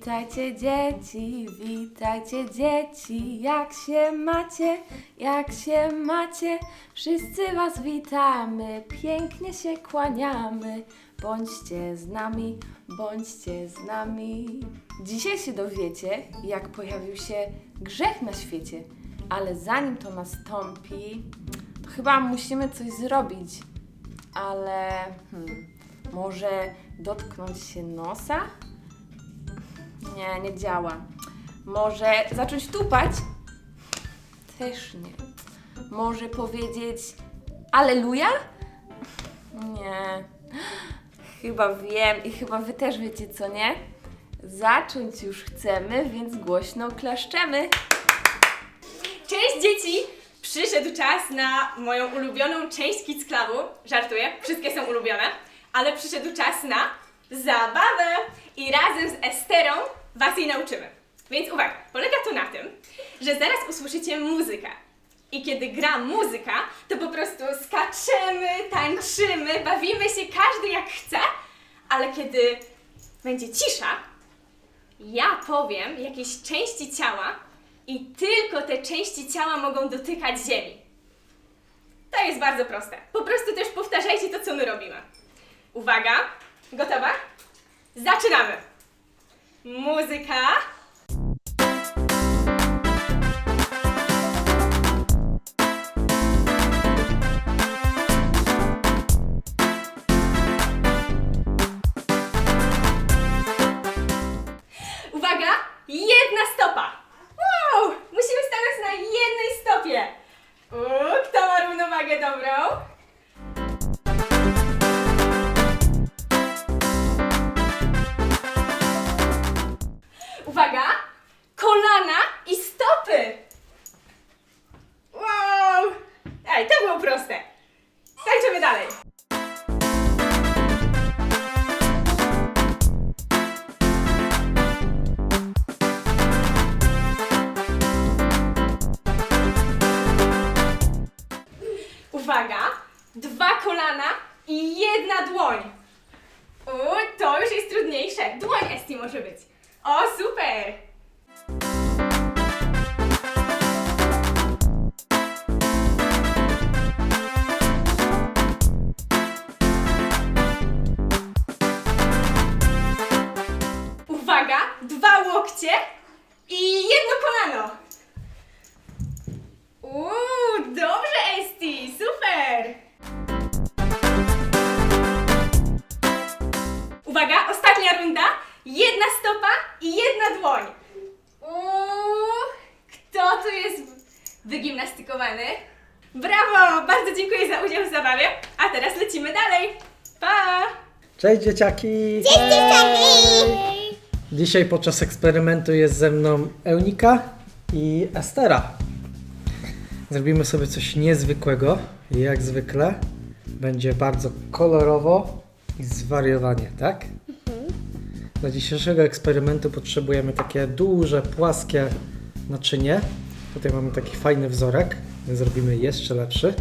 Witajcie dzieci, witajcie dzieci, jak się macie, jak się macie, wszyscy was witamy, pięknie się kłaniamy, bądźcie z nami, bądźcie z nami. Dzisiaj się dowiecie, jak pojawił się grzech na świecie, ale zanim to nastąpi, to chyba musimy coś zrobić, ale hmm, może dotknąć się nosa? Nie, nie działa. Może zacząć tupać? Też nie. Może powiedzieć Aleluja? Nie. Chyba wiem i chyba wy też wiecie, co nie? Zacząć już chcemy, więc głośno klaszczemy. Cześć dzieci! Przyszedł czas na moją ulubioną część Kids Clubu. Żartuję, wszystkie są ulubione, ale przyszedł czas na zabawę i razem z Esterą Was jej nauczymy. Więc uwaga, polega to na tym, że zaraz usłyszycie muzykę. I kiedy gra muzyka, to po prostu skaczemy, tańczymy, bawimy się każdy jak chce, ale kiedy będzie cisza, ja powiem jakieś części ciała i tylko te części ciała mogą dotykać ziemi. To jest bardzo proste. Po prostu też powtarzajcie to, co my robimy. Uwaga, gotowa? Zaczynamy! Muzyka. Uwaga! Jedna stopa! Wow! Musimy stanąć na jednej stopie! Uuu, kto ma równowagę dobrą? Uwaga! Kolana i stopy! Wow! Ej, to było proste! Tańczymy dalej! Uwaga! Dwa kolana i jedna dłoń. O, to już jest trudniejsze. Dłoń Esti może być. O, super! Zabawie. A teraz lecimy dalej. Pa! Cześć dzieciaki! Cześć dzieciaki! Dzisiaj podczas eksperymentu jest ze mną Eunika i Estera. Zrobimy sobie coś niezwykłego. i Jak zwykle będzie bardzo kolorowo i zwariowanie, tak? Do dzisiejszego eksperymentu potrzebujemy takie duże, płaskie naczynie. Tutaj mamy taki fajny wzorek. My zrobimy jeszcze lepszy.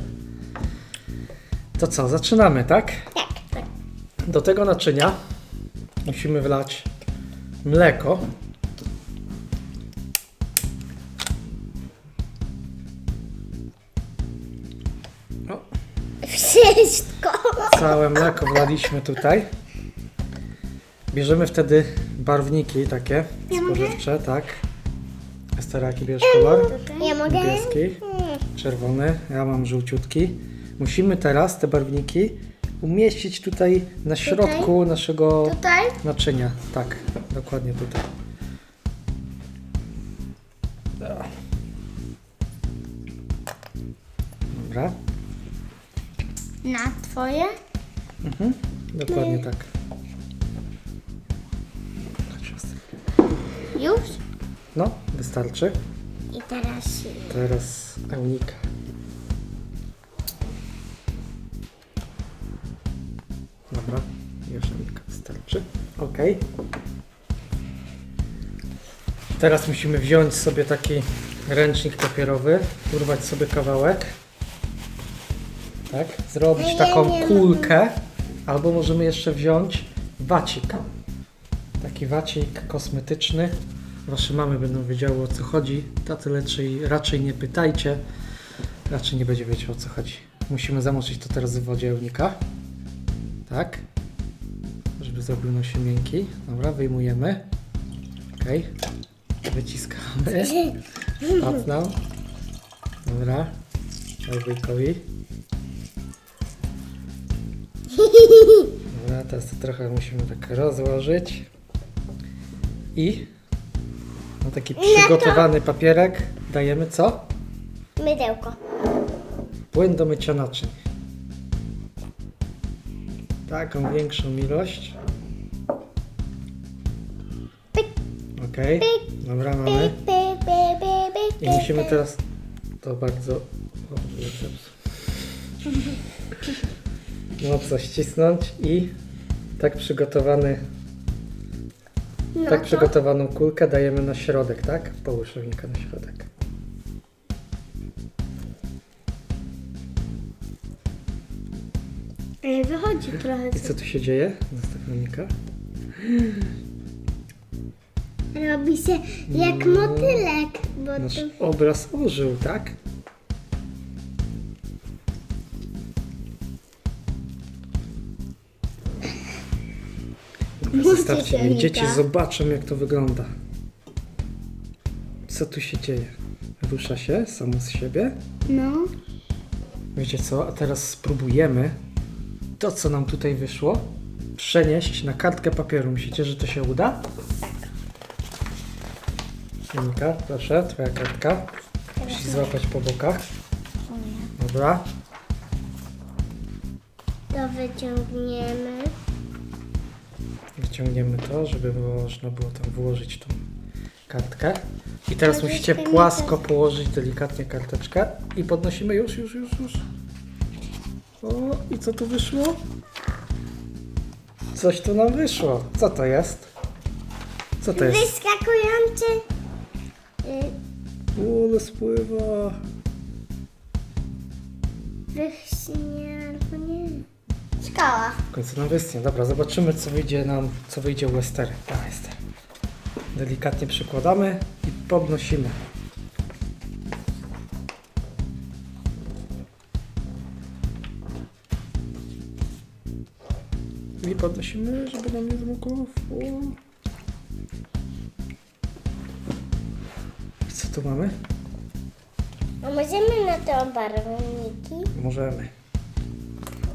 To co, zaczynamy, tak? Do tego naczynia musimy wlać mleko. O, Wszystko. całe mleko wlaliśmy tutaj. Bierzemy wtedy barwniki takie spożywcze, tak. Estera, jaki bierzesz kolor? Ja mogę? Niebieski, czerwony, ja mam żółciutki. Musimy teraz te barwniki umieścić tutaj na środku naszego Tutaj? naczynia. Tak, dokładnie tutaj. Dobra, Na twoje? mhm. dokładnie tak. Już? No, wystarczy. I teraz Teraz Eunika. Ok. Teraz musimy wziąć sobie taki ręcznik papierowy, urwać sobie kawałek. Tak, zrobić taką kulkę, albo możemy jeszcze wziąć wacik. Taki wacik kosmetyczny. Wasze mamy będą wiedziały o co chodzi. Taty raczej, raczej nie pytajcie. Raczej nie będzie wiedział o co chodzi. Musimy zamoczyć to teraz w wodzie ełnika. Tak. Żeby zrobił nam się miękki. Dobra, wyjmujemy. Okej. Wyciskamy. Nam. Dobra. Daj wujkowi. Dobra, teraz to trochę musimy tak rozłożyć. I na taki przygotowany papierek dajemy co? Mydełko. Płyn do mycia naczyń. Taką większą ilość. Okej, dobra mamy. I musimy teraz to bardzo o, zepsuł. mocno ścisnąć i tak przygotowany, No tak to- przygotowaną kulkę dajemy na środek, tak? Połóż rękę na środek. Ej, Wychodzi trochę. I co tu się dzieje? Zostaw Monika. Robi się jak No. motylek, bo Nasz to... obraz ożył, tak? Dobra, Mówcie Zostawcie dzieci zobaczą jak to wygląda. Co tu się dzieje? Rusza się samo z siebie. No. Wiecie co? A teraz spróbujemy to, co nam tutaj wyszło, przenieść na kartkę papieru. Myślicie, że to się uda? Monika, proszę, twoja kartka. Musisz złapać po bokach. Dobra. To wyciągniemy. Wyciągniemy to, żeby można było tam włożyć tą kartkę. I teraz Możesz musicie płasko położyć delikatnie karteczkę i podnosimy już, już, już, już. O, i co tu wyszło? Coś tu nam wyszło. Co to jest? Co to jest? Wyskakujący. Y, Ule spływa. wychśnie albo nie. Szkoła. W końcu nam wystnie. Dobra, zobaczymy co wyjdzie nam, co wyjdzie u Estery. Dawaj Ester. Delikatnie przykładamy i podnosimy. I podnosimy, żeby nam nie zmokło. Tu mamy? A możemy na to barwniki? Możemy.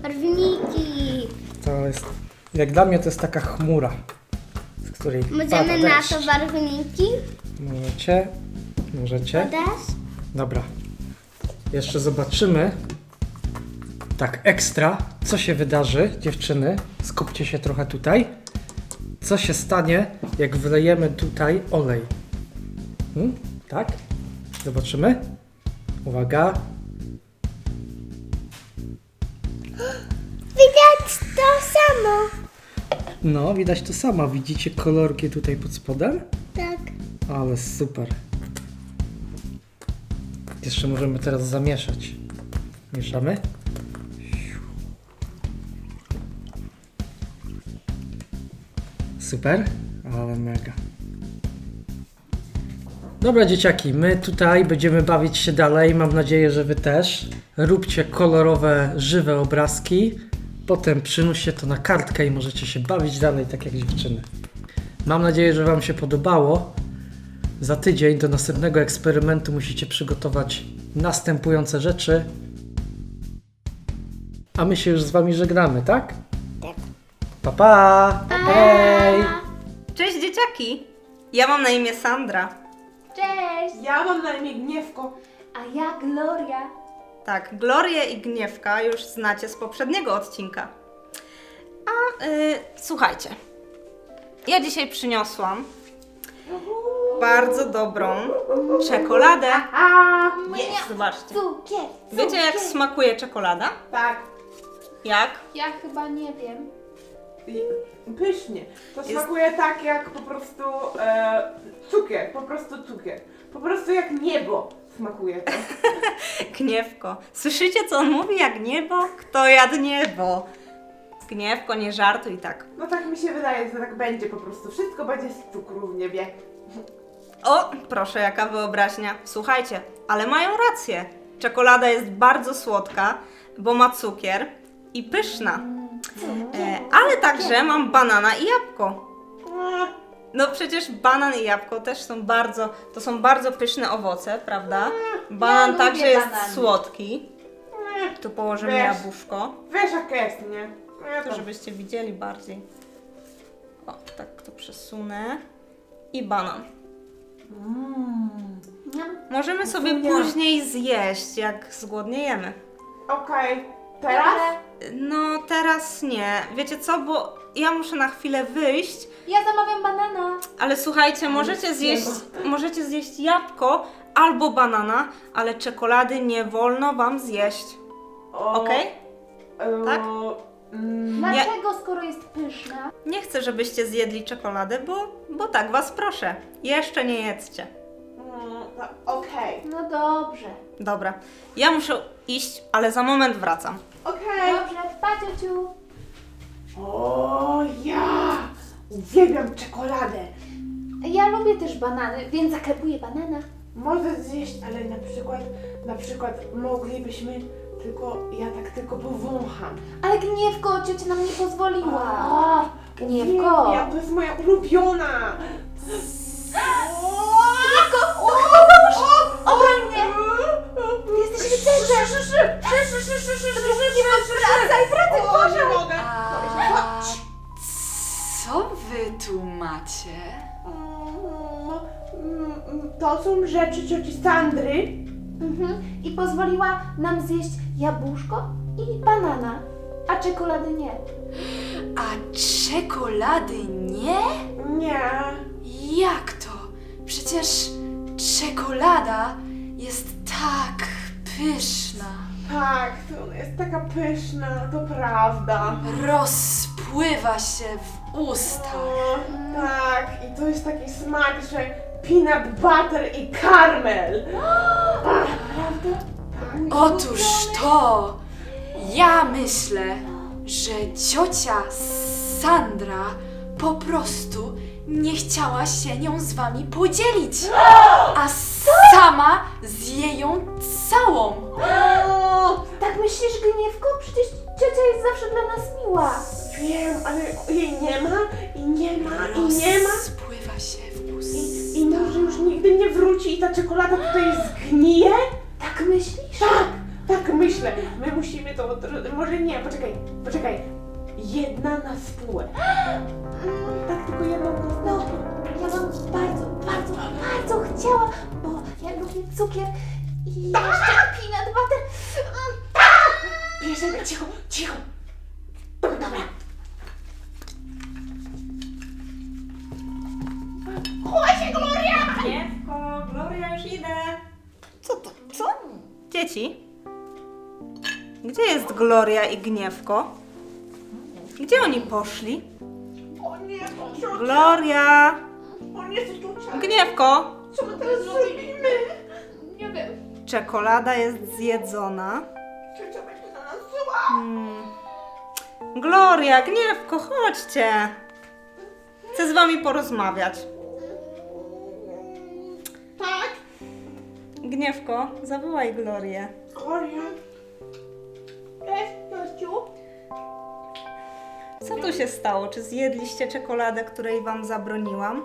Barwniki. To jest, jak dla mnie to jest taka chmura, z której pada Możemy na deszcz. to barwniki? Możecie, możecie. Podasz? Dobra. Jeszcze zobaczymy, tak ekstra, co się wydarzy, dziewczyny. Skupcie się trochę tutaj. Co się stanie, jak wylejemy tutaj olej? Hmm? Tak? Zobaczymy. Uwaga. Widać to samo. No, widać to samo. Widzicie kolorki tutaj pod spodem? Tak. Ale super. Jeszcze możemy teraz zamieszać. Mieszamy. Super, ale mega. Dobra dzieciaki, my tutaj będziemy bawić się dalej. Mam nadzieję, że wy też. Róbcie kolorowe, żywe obrazki. Potem przynoście to na kartkę i możecie się bawić dalej, tak jak dziewczyny. Mam nadzieję, że wam się podobało. Za tydzień do następnego eksperymentu musicie przygotować następujące rzeczy. A my się już z wami żegnamy, tak? Tak. Pa pa! Hej! Cześć dzieciaki! Ja mam na imię Sandra. Cześć! Ja mam na imię Gniewko. A ja Gloria. Tak, Glorię i Gniewka już znacie z poprzedniego odcinka. A y, słuchajcie, ja dzisiaj przyniosłam bardzo dobrą czekoladę. Jest, zobaczcie. Cukier. Wiecie jak smakuje czekolada? Tak. Jak? Ja chyba nie wiem. Pysznie. To smakuje tak jak po prostu e, cukier, po prostu cukier. Po prostu jak niebo smakuje to. Gniewko. Słyszycie co on mówi jak niebo? Kto jadł niebo? Gniewko, nie żartuj tak. No tak mi się wydaje, że tak będzie po prostu. Wszystko będzie z cukru w niebie. O, proszę, jaka wyobraźnia. Słuchajcie, ale mają rację. Czekolada jest bardzo słodka, bo ma cukier i pyszna. E, ale także mam banana i jabłko. No przecież banan i jabłko też są bardzo, to są bardzo pyszne owoce, prawda? Banan lubię także jest banany. słodki. Tu położymy Wiesz. jabłuszko, Wiesz jak jest, nie? Ja to żebyście widzieli bardziej. O, tak to przesunę. I banan. Możemy sobie później zjeść, jak zgłodniejemy. Okej, teraz? No teraz nie. Wiecie co, bo ja muszę na chwilę wyjść, Ja zamawiam banana. ale słuchajcie, możecie zjeść, możecie zjeść jabłko albo banana, ale czekolady nie wolno wam zjeść. Okej? e, Tak? mm, Dlaczego, skoro jest pyszna? Nie chcę, żebyście zjedli czekoladę, bo, bo tak was proszę. Jeszcze nie jedzcie. mm, no, Okej, No dobrze. Dobra, ja muszę iść, ale za moment wracam. Okej. Dobrze, pa ciociu. O, ja uwielbiam czekoladę. Ja lubię też banany, więc zaklepuję banana. Może zjeść, ale na przykład, na przykład moglibyśmy tylko, ja tak tylko powącham. Ale Gniewko, ciocia nam nie pozwoliła. A, Gniewko. Uwielbiam, to jest moja ulubiona. rzeczy cioci Sandry. Mhm. I pozwoliła nam zjeść jabłuszko i banana, a czekolady nie. A czekolady nie? Nie. Jak to? Przecież czekolada jest tak pyszna. Tak, to ona jest taka pyszna, to prawda. Rozpływa się w ustach. O, tak, i to jest taki smak, że peanut butter i karmel. Otóż to! Ja myślę, że ciocia Sandra po prostu nie chciała się nią z wami podzielić, a sama zje ją całą. Tak myślisz, Gniewko? Przecież ciocia jest zawsze dla nas miła. Wiem, ale jej nie ma i nie ma i nie ma. Rozpływa się. I może już nigdy nie wróci i ta czekolada tutaj zgnije? Tak myślisz? Tak, tak myślę. My musimy to, może nie, poczekaj, poczekaj. Jedna na spółę. Tak, tylko jedną na spółę. No, ja bym bardzo, bardzo, bardzo chciała, bo ja lubię cukier i jeszcze peanut butter. Mm. Bierzemy, cicho, cicho. Dobra. Gniewko, Gloria, już idę. Co to? Co? Dzieci? Gdzie jest Gloria i Gniewko? Gdzie oni poszli? O nie, to ciocia, Gloria! o nie, ciocia. Gniewko! Co my teraz zrobimy? Nie wiem. Czekolada jest zjedzona. Ciocia będzie na nas zła. Hmm. Gloria, Gniewko, chodźcie! Chcę z wami porozmawiać. Gniewko, zawołaj Glorię. Gloria. Cześć, ciociu. Co tu się stało? Czy zjedliście czekoladę, której wam zabroniłam?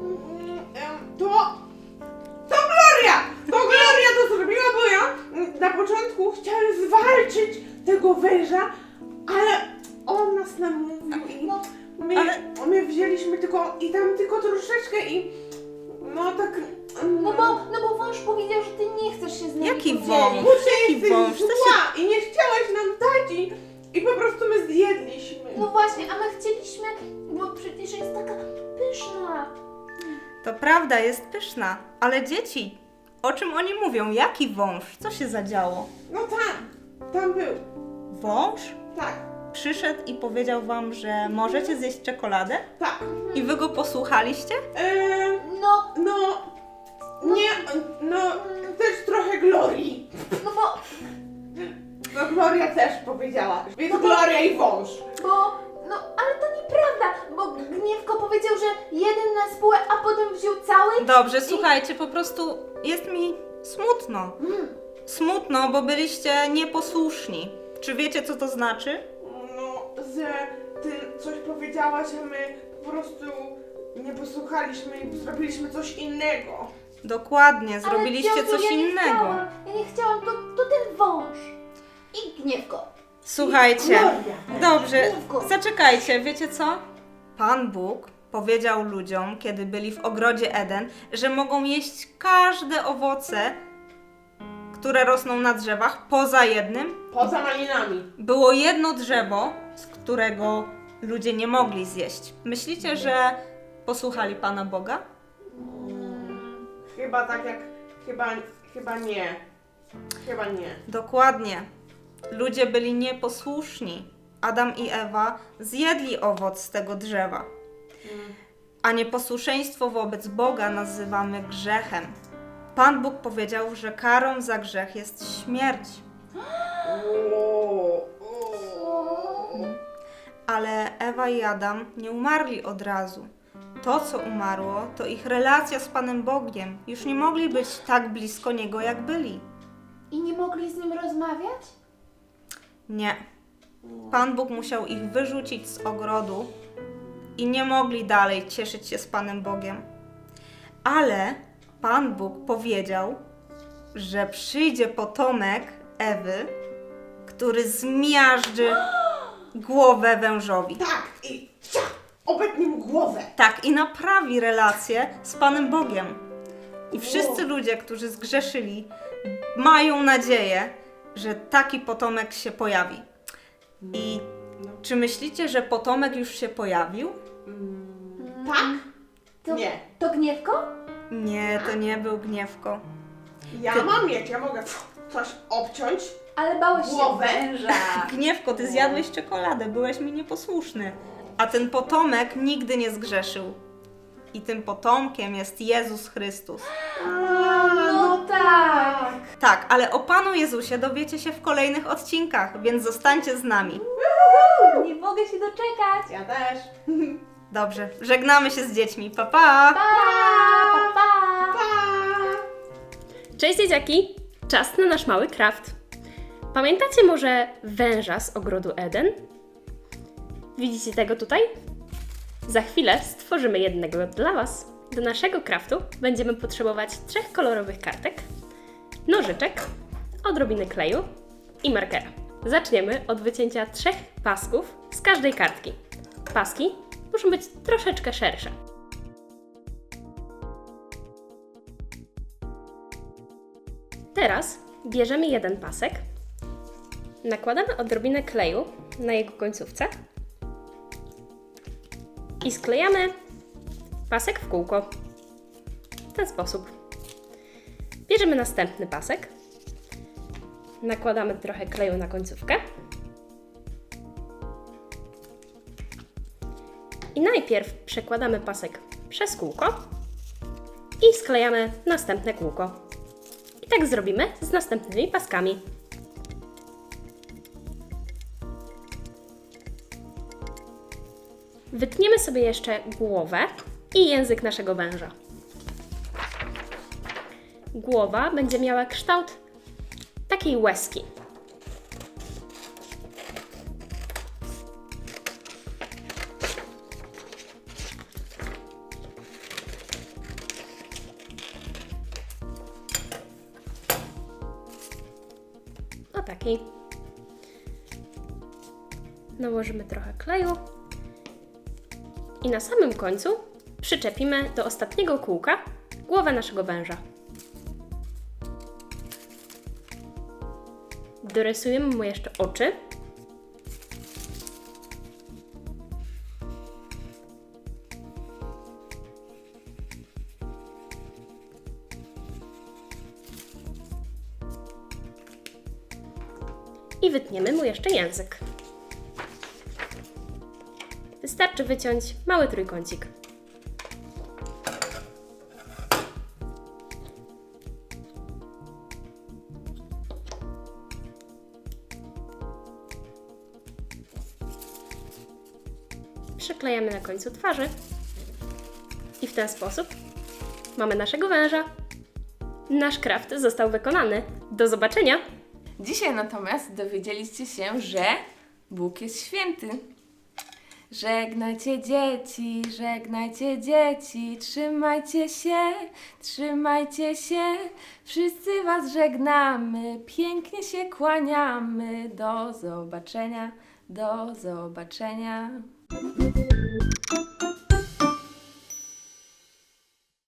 Mm, em, To... To Gloria! To Gloria to zrobiła, bo ja mm, na początku chciałem zwalczyć tego węża, ale on nas namówił i my, Ale- my wzięliśmy tylko i tam tylko troszeczkę i no tak... mm, No bo, no bo wąż powiedział, że ty nie chcesz się z nami Jaki podzielić. wąż? Jaki jesteś wąż? To zła i nie chciałaś nam dać i, i po prostu my zjedliśmy. No właśnie, a my chcieliśmy, bo przecież jest taka pyszna. To prawda, jest pyszna, ale dzieci, o czym oni mówią? Jaki wąż? Co się zadziało? No tam, tam był, Wąż tak, przyszedł i powiedział wam, że możecie zjeść czekoladę? tak. I wy go posłuchaliście? Eee, No, No, nie, no, też trochę glorii. no bo No Gloria też powiedziała. Więc Gloria i wąż. Bo, no, ale to nieprawda, bo Gniewko powiedział, że jeden na spółę, a potem wziął cały. Dobrze, słuchajcie, po prostu jest mi smutno. Smutno, bo byliście nieposłuszni. Czy wiecie, co to znaczy? Że ty coś powiedziałaś, a my po prostu nie posłuchaliśmy i zrobiliśmy coś innego. Dokładnie, Ale zrobiliście ciociu, coś ja nie innego. Chciałam, ja nie chciałam, to, to ten wąż. I Gniewko. Słuchajcie, Gloria. dobrze, zaczekajcie, wiecie co? Pan Bóg powiedział ludziom, kiedy byli w ogrodzie Eden, że mogą jeść każde owoce, które rosną na drzewach, poza jednym. Poza malinami. Było jedno drzewo, którego ludzie nie mogli zjeść. Myślicie, że posłuchali Pana Boga? Chyba tak jak... Chyba, chyba nie. Chyba nie. Dokładnie. Ludzie byli nieposłuszni. Adam i Ewa zjedli owoc z tego drzewa. A nieposłuszeństwo wobec Boga nazywamy grzechem. Pan Bóg powiedział, że karą za grzech jest śmierć. Ale Ewa i Adam nie umarli od razu. To, co umarło, to ich relacja z Panem Bogiem. Już nie mogli być tak blisko Niego, jak byli. I nie mogli z nim rozmawiać? Nie. Pan Bóg musiał ich wyrzucić z ogrodu i nie mogli dalej cieszyć się z Panem Bogiem. Ale Pan Bóg powiedział, że przyjdzie potomek Ewy, który zmiażdży głowę wężowi. Tak, i cia, obetnij mu głowę. Tak, i naprawi relację z Panem Bogiem. I wszyscy ludzie, którzy zgrzeszyli, mają nadzieję, że taki potomek się pojawi. I czy myślicie, że potomek już się pojawił? Tak? To, Nie. To Gniewko? Nie, to nie był gniewko. Ja mam mieć, ja mogę pff, coś obciąć. Ale bałeś Głowę? się węża. Gniewko, ty zjadłeś czekoladę, byłeś mi nieposłuszny. A ten potomek nigdy nie zgrzeszył. I tym potomkiem jest Jezus Chrystus. No tak. Tak, ale o Panu Jezusie dowiecie się w kolejnych odcinkach, więc zostańcie z nami. Nie mogę się doczekać. Ja też. Dobrze, żegnamy się z dziećmi. Pa, pa! Pa, pa, pa. Pa! Cześć dzieciaki! Czas na nasz mały kraft. Pamiętacie może węża z ogrodu Eden? Widzicie tego tutaj? Za chwilę stworzymy jednego dla Was. Do naszego kraftu będziemy potrzebować trzech kolorowych kartek, nożyczek, odrobiny kleju i markera. Zaczniemy od wycięcia trzech pasków z każdej kartki. Paski muszą być troszeczkę szersze. Teraz bierzemy jeden pasek, nakładamy odrobinę kleju na jego końcówce i sklejamy pasek w kółko. W ten sposób. Bierzemy następny pasek, nakładamy trochę kleju na końcówkę i najpierw przekładamy pasek przez kółko i sklejamy następne kółko. I tak zrobimy z następnymi paskami. Wytniemy sobie jeszcze głowę i język naszego węża. Głowa będzie miała kształt takiej łezki. O takiej. Nałożymy trochę kleju. I na samym końcu przyczepimy do ostatniego kółka głowę naszego węża. Dorysujemy mu jeszcze oczy. I wytniemy mu jeszcze język wystarczy wyciąć mały trójkącik. Przyklejamy na końcu twarzy i w ten sposób mamy naszego węża. Nasz kraft został wykonany. Do zobaczenia! Dzisiaj natomiast dowiedzieliście się, że Bóg jest święty. Żegnajcie dzieci, żegnajcie dzieci, trzymajcie się, trzymajcie się, wszyscy Was żegnamy, pięknie się kłaniamy, do zobaczenia, do zobaczenia.